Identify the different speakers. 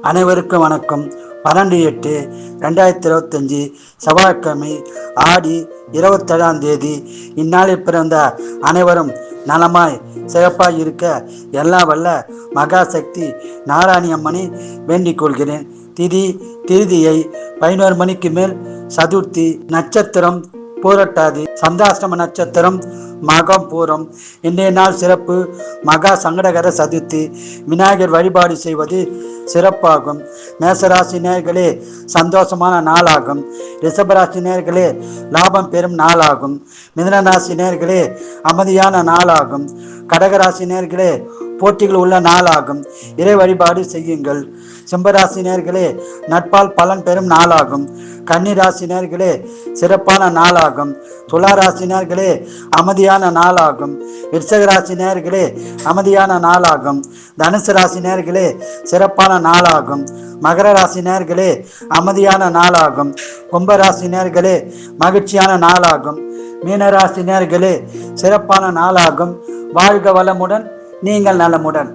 Speaker 1: அனைவருக்கும் வணக்கம். பன்னெண்டு எட்டு ரெண்டாயிரத்தி இருபத்தஞ்சி செவ்வாய்க்கிழமை ஆடி இருபத்தேழாம் தேதி இந்நாளில் பிறந்த அனைவரும் நலமாய் சிறப்பாய் இருக்க எல்லாம் வல்ல மகாசக்தி நாராயணி அம்மனை வேண்டிக் கொள்கிறேன். திதி திருதியை பதினோரு மணிக்கு மேல் சதுர்த்தி நட்சத்திரம் பூரட்டாதி சந்தாஷ்டம நட்சத்திரம் மகம் பூரம் இன்றைய நாள் சிறப்பு. மகா சங்கடகர சதுர்த்தி. விநாயகர் வழிபாடு செய்வது சிறப்பாகும். மேசராசி நேர்களே சந்தோஷமான நாளாகும். ரிஷபராசி நேர்களே லாபம் பெறும் நாளாகும். மிதனராசி நேர்களே அமைதியான நாளாகும். கடகராசி நேர்களே போட்டிகள் உள்ள நாளாகும். இறை வழிபாடு செய்யுங்கள். சிம்பராசினியர்களே நட்பால் பலன் பெறும் நாளாகும். கன்னிராசினியர்களே சிறப்பான நாளாகும். துளாராசி நேர்களே அமைதியான நாளாகும். விருச்சகராசி நேர்களே அமைதியான நாளாகும். தனுசு ராசினியர்களே சிறப்பான நாளாகும். மகர ராசினியர்களே அமைதியான நாளாகும். கும்பராசினியர்களே மகிழ்ச்சியான நாளாகும். மீனராசினியர்களே சிறப்பான நாளாகும். வாழ்க வளமுடன் நீங்கள் நலமுடன்